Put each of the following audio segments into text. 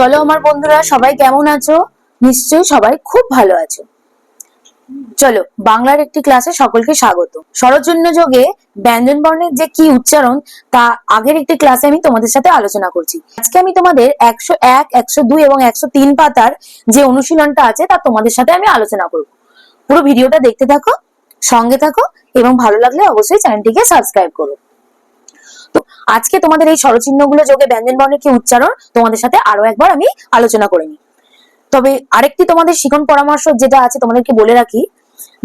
চলো আমার বন্ধুরা, সবাই কেমন আছো? নিশ্চয়ই সবাই খুব ভালো আছো। চলো, বাংলার একটি ক্লাসে সকলকে স্বাগত। স্বরজন্য যোগে ব্যঞ্জন বর্ণের যে কি উচ্চারণ, তা আগের একটি ক্লাসে আমি তোমাদের সাথে আলোচনা করছি। আজকে আমি তোমাদের একশো এক, একশো দুই এবং একশো তিন পাতার যে অনুশীলনটা আছে, তা তোমাদের সাথে আমি আলোচনা করব। পুরো ভিডিওটা দেখতে থাকো, সঙ্গে থাকো এবং ভালো লাগলে অবশ্যই চ্যানেলটিকে সাবস্ক্রাইব করো। তো আজকে তোমাদের এই স্বরচিহ্নগুলো যোগে ব্যঞ্জন বর্ণের কি উচ্চারণ, তোমাদের সাথে আরও একবার আমি আলোচনা করে নিই। তবে আরেকটি তোমাদের শিখন পরামর্শ যেটা আছে, তোমাদেরকে বলে রাখি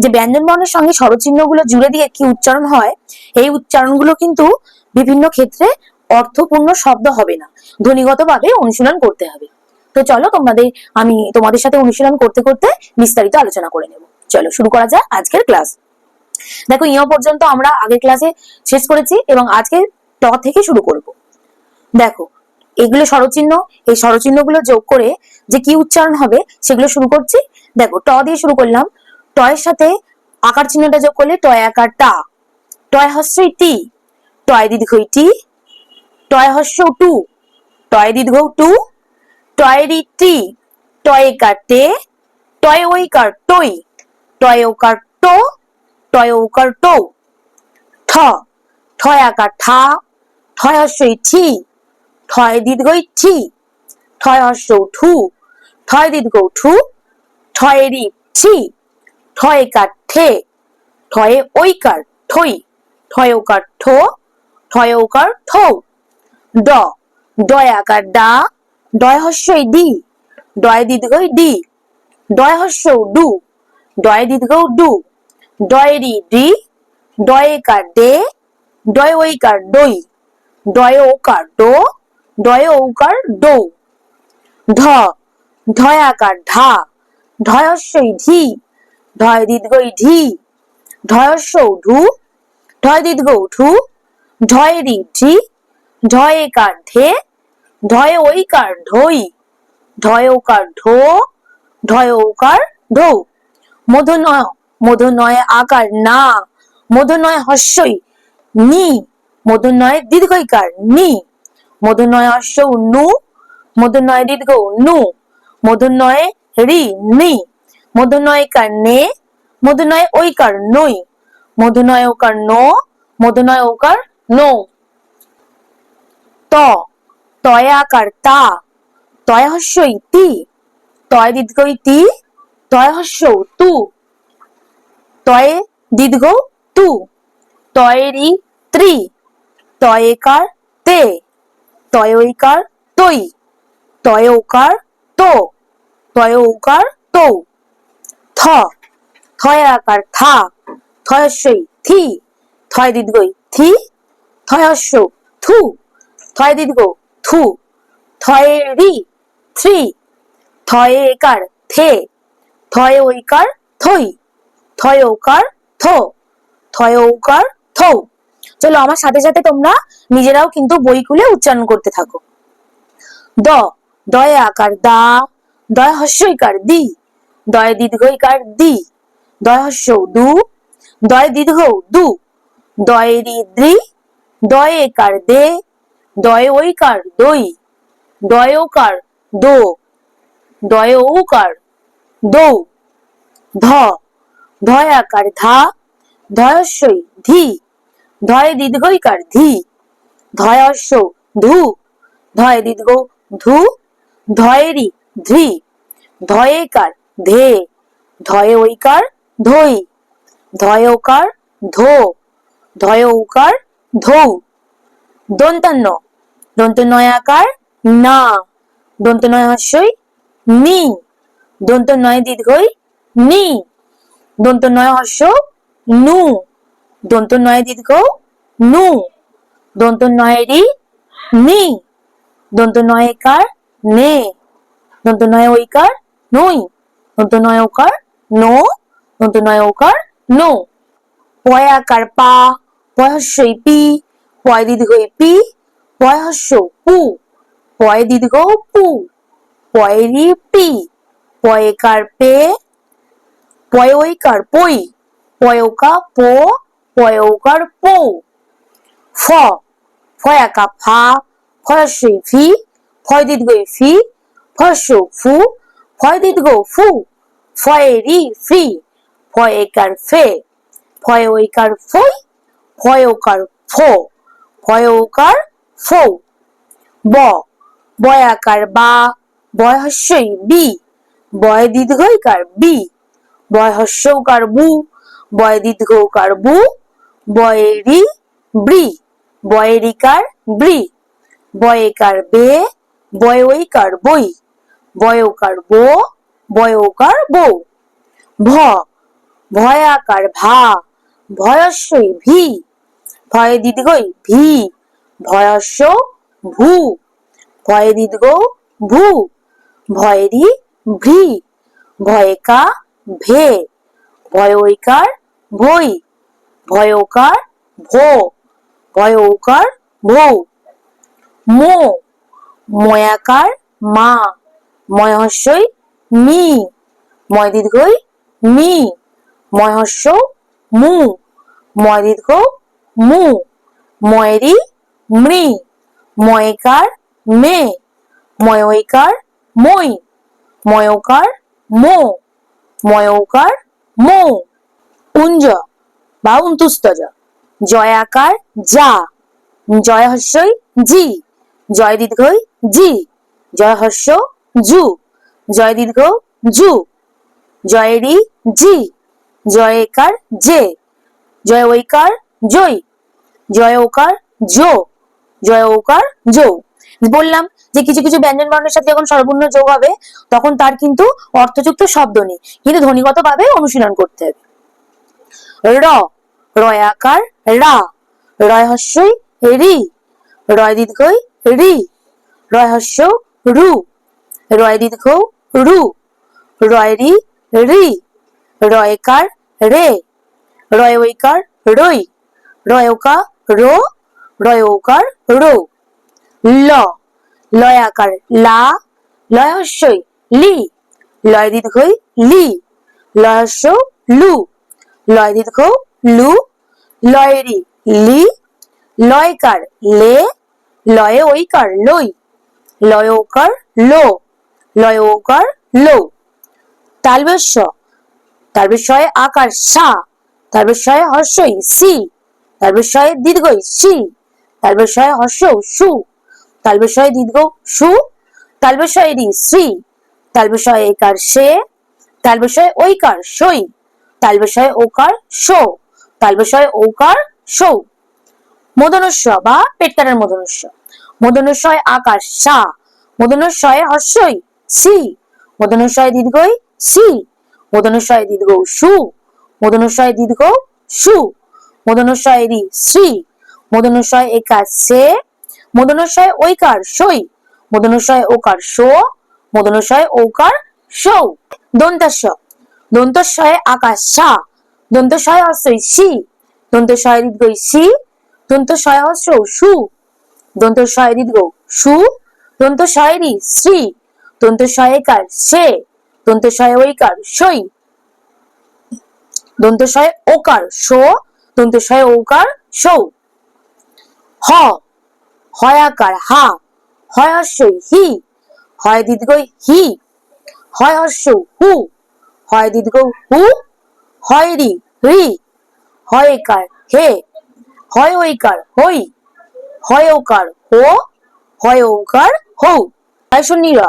যে ব্যঞ্জন বর্ণের সঙ্গে স্বরচিহ্নগুলো জুড়ে দিয়ে কি উচ্চারণ হয়, এই উচ্চারণগুলো কিন্তু বিভিন্ন ক্ষেত্রে অর্থপূর্ণ শব্দ হবে না। ধ্বনিগতভাবে অনুশীলন করতে হবে। তো চলো তোমাদের, আমি তোমাদের সাথে অনুশীলন করতে করতে বিস্তারিত আলোচনা করে নেব। চলো শুরু করা যাক আজকের ক্লাস। দেখো, ইয় পর্যন্ত আমরা আগের ক্লাসে শেষ করেছি এবং আজকে ট থেকে শুরু করব। দেখো, এগুলো স্বরচিহ্ন, এই স্বরচিহ্নগুলো যোগ করে যে কি উচ্চারণ হবে সেগুলো শুরু করছি। দেখো, ট দিয়ে শুরু করলাম। টয়ের সাথে আকার চিহ্নটা যোগ করলে টয় আকার টা। টয় হস্যই টি টয় দীর্ঘই টি টয় হস্য টু টয় দীর্ঘ টু টয় রি টি, টয় কার টে টয় ওই কার টই, টয় ওকার টো, টয় ওকার টো। ঠ ঠয় আকার ঠা ঠয় হস্যই ঠি ঠয় দীর্ঘই ঠি ঠয় হস্য ঠু ঠয় দীর্ঘ ঠু ঠয়েরি ছি ঠয় কার ঠে ঠয়ে ঐকার ঠই ঠয় ওকার ঠো ঠয় ওকার ঠৌ ড ডয় আকার ডা ডয় হস্যই ডি ডয় দীর্ঘই ডি ডয় হস্য ডু ডয় দীর্ঘ ডু ডয়েরি ডি ডয় কার ডে ডয় ওইকার ডই ডয় ওকার ডো ডয় ওকার ডো ঢ ঢয় আকার ঢা ঢয়স্যই ধি ঢয় দীর্ঘই ঢি ঢয়স্য ঢু ঢয় দীর্ঘ ঢু ঢয়েরি ঢি ঢয় একার ঢে ঢয় ওইকার ঢই ঢয় ওকার ঢো ঢয় ওকার ঢৌ মধুনয় মধুনয় আকার না, মধুনয় হস্যই নি মধুনয় দীর্ঘইকার নি। মধুনয় হস্য নু মধুনয় দীর্ঘ নু মধুনয় রি নি। মধুনয় কার নে মধুনয় ওইকার নই মধুনয় ওকার নো। মধুনয় ওকার নো। ত। তয় আকার তা। তয় হস্যই তি তয় দীর্ঘই ইতি। তয় হস্য তু তয়ে দীর্ঘ তু তয়েরি ত্রি। তয়েকার তে। তয়ইকার তৈ। তয়ৌকার তো। তয়ৌকার তো। থ। থয় আকার থা। থয়স্যই থি। থয় দীর্ঘই থি। থয়স্য থু। থয় দীর্ঘ থু। থয়েরি থ্রি। থয়ে একার থে। থয়ে ওইকার থই থয় ওকার থো। থয় ওকার থৌ। চলো আমার সাথে সাথে তোমরা নিজেরাও কিন্তু বই খুলে উচ্চারণ করতে থাকো। দ, দয় আকার দা, দয় হস্যইকার দি, দয় দীর্ঘইকার দি, দয় হস্য দু, দয় দীর্ঘ দু, দয় দ্রি দয় একার দে, দয় ওইকার দই, দয় ওকার দো, দয় ওকার দৌ, ধ, ধয় আকার ধা ধয়স্যই ধি ধয় দীর্ঘইকার ধি। ধয়স্য ধু। ধয় দীর্ঘ ধু। ধয়েরি ধি। ধয়েকার ধে। ধয়ে ওইকার ধই ধয় ওকার ধো। ধয় ওকার ধৌ। দন্তান্ন দন্ত নয়াকার না। দন্ত নয় হস্যই নি। দন্ত নয় দীর্ঘই নি। দন্ত নয় হস্য নু। দন্ত নয় দীর্ঘ নু। দন্ত নয়েরই নি। দন্ত নয়কার নে। দন্ত নয় ওইকার নই। দন্ত নয় ওকার নো। দন্ত নয় ওকার নো। পয়াকার পা পয়স্যই পি। পয় দীর্ঘই পি পয়স্য পু। পয় দীর্ঘ পু। পয়েরি পি। পয়েকার পে পয়ৈকার পই। পয়কা পো পয়ৌকার পো। ফ ফয়াকা ফা ফয়স্যই ফি ফয় দীর্ঘই ফি ফস ফু, ফয় দীর্ঘ ফু, ফয়ে রি ফ্রি ফয়েকার ফে, ফয়ে ওইকার ফই ফয়োকার ফো ফয়োকার ফো। ব বয়াকার বা, বয় হস্যই বি, বয় দীর্ঘইকার বি, বয় হস্যৌকার বু, বয় দীর্ঘকার বু বয়েরি ব্রি, বয়েরিকার ব্রি, বয়েকার বে, বয়ইকার বই, বয়কার বো বয়কার বো ভ, ভয়াকার ভা, ভয়স্বই ভি। ভয় দীর্ঘই ভি, ভয়স্ব ভূ। ভয় দীর্ঘ ভূ, ভয়েরি ভ্রি, ভয়কা ভে ভয়ইকার ভই ভয়কার ভো ভয়কার ভৌ। মো, ময়াকার মা। ময়হস্যই মি। ময় দীর্ঘই মি। ময়হস্য মু। ময় দীর্ঘ মু। ময়েরি মৃ। ময়কার মে। ময়কার মই। ময়কার মো। ময়কার মো। উঞ্জ বা উন্তুস্তজ জয়াকার যা। জয় হর্ষই, জি। জয় দীর্ঘই, জি। জয় হর্ষ, জু। জয় দীর্ঘ, জু। জয়েরি জি। জয়কার জে। জয় ঐকার, জয়। জয় ওকার জো। জয় ওকার জো। বললাম যে কিছু কিছু ব্যঞ্জন বর্ণের সাথে যখন স্বরপূর্ণ যোগ হবে, তখন তার কিন্তু অর্থযুক্ত শব্দ নেই। কিন্তু ধ্বনিগত ভাবে অনুশীলন করতে হবে। র রয়াকার রা। রয় হস্যই রি। রয় দীর্ঘই রি। রয় হস্য রু। রয় দীর্ঘ রু। রয় রি। রি রয়কার রে। রয় ঐকার রই। রয়কা রো। রয়কার রো। ল। লয়াকার লা। লয় হস্যই লি। লয় দীর্ঘই লি। লয় হস্য লু। লয় দীর্ঘ লু, লয়েরি, লি, লয়কার, লে লয়ে ওইকার লই লয়কার লো লয়কার লো। তালবেশ তালবেশয়ে আকার সা তালবেশয়ে হর্ষই সি তালবেশয়ে দীর্ঘই সি তালবেশয়ে হর্ষ সু তালবেশয়ে দীর্ঘ সু তালবেশয়ে রি শ্রী তালবেশয়ে একার সে তালবেশয়ে ঐকার সই তালবেশয়ে ওকার শো তালবেশয়ে ওকার সৌ মদনস্ব বা পেটকারের মদনস্ব মদনস্বয় আকার সা। মদনস্বয়ে হর্ষই সি। মদনস্বয় দীর্ঘই সি। মদনস্বয় দীর্ঘ সু। মদনস্বয় দীর্ঘ সু। মদনস্বয় রি শ্রী মদনস্বয় একার সে। মদনস্বয় ঐকার সই। মদনস্বয় ওকার শো। মদনস্বয় ওকার সৌ দন্তাস্ব দন্তস্বয়ে আকাশ সা। দন্তস্বয় হস্যই সি। দন্তস্বয় দীর্ঘই সি। দন্তস্বয় হস্য সু। দন্ত দন্তস্বয় দীর্ঘ সু। দন্ত দন্তস্বয়েরই শ্রী দন্ত দন্তস্বয়কার সে। দন্তস্বয় ঐকার সই। দন্ত দন্তস্বয় ওকার শো দন্তস্বয় ওকার সৌ। হ। হয়াকার হা। হয় হর্ষই হি। হয় দীর্ঘই হি। হয় হর্ষ হু। হয় দীর্ঘ হু। হয় রি হয়কার হে। হয় ঐকার হই। হয় ওকার হো। হয় ওকার হৌ ডয়শনী র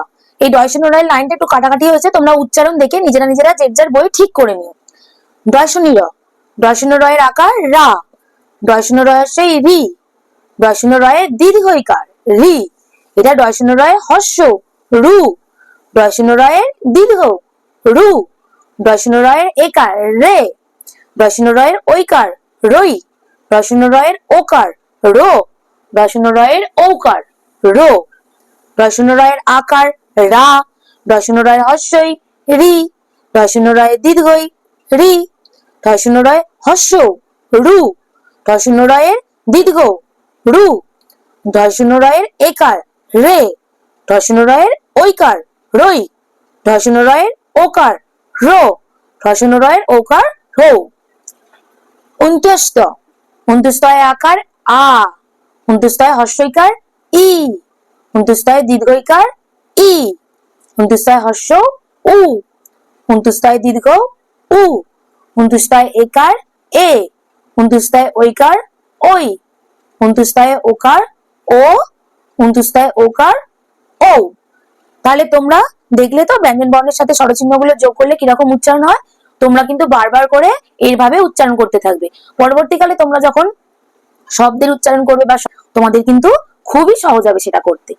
এই ডয়শনী রয়ের লাইনটা একটু কাটাকাটি হয়েছে, তোমরা উচ্চারণ দেখে নিজেরা নিজেরা যে যার বই ঠিক করে নিও। ডয়শনী র ডয়শনী রয়ের আকার রা। ডয়শনী রয়ের সেই রি। রয়ের দীর্ঘইকার রি। এটা ডয়শনী রয়ের হর্ষ, রু। ডয়শনী রয়ের দীর্ঘ রু। ডয়শনী রয়ের একার রে ডয়শনী রয়ের ঐকার রই ডয়শনী রয়ের ওকার রো ডয়শনী রয়ের ঔকার রো ডয়শনী রয়ের আকার রা ডয়শনী রয়ের হর্ষই রি ডয়শনী রয়ের দীর্ঘই রি ডয়শনী রয় হর্ষ রু ডয়শনী রয়ের দীর্ঘ রু ডয়শনী রয়ের একার রে ডয়শনী রয়ের ঐকার রই ডয়শনী রয়ের ওকার রো। ডয়শনী রয়ের ওকার রো। অন্ত্যস্ত। অন্ত্যস্তয় আকার আ। অন্ত্যস্তয় হর্ষইকার ই। অন্ত্যস্তয় দীর্ঘইকার ই। হুন্তুস্তায় হর্ষ উ। হুন্তুস্তায় দীর্ঘ উ। হুন্তুস্তায় একার এ। হুন্তুস্তায় ঐকার ওই হুন্তুস্তায় ওকার ও। হুন্তুস্তায় ওকার ও তাহলে তোমরা দেখলে তো ব্যঞ্জন বর্ণের সাথে স্বরচিহ্নগুলো যোগ করলে কীরকম উচ্চারণ হয়? তোমরা কিন্তু বারবার করে এইভাবে উচ্চারণ করতে থাকবে। পরবর্তীকালে তোমরা যখন শব্দের উচ্চারণ করবে বা তোমাদের কিন্তু খুবই সহজ হবে সেটা করতে।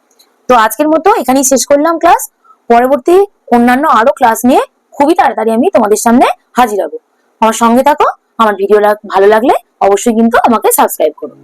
তো আজকের মতো এখানেই শেষ করলাম ক্লাস পরবর্তী অন্যান্য আরও ক্লাস নিয়ে খুবই তাড়াতাড়ি আমি তোমাদের সামনে হাজির হব। আমার সঙ্গে থাকো, আমার ভিডিও ভালো লাগলে অবশ্যই কিন্তু আমাকে সাবস্ক্রাইব করো।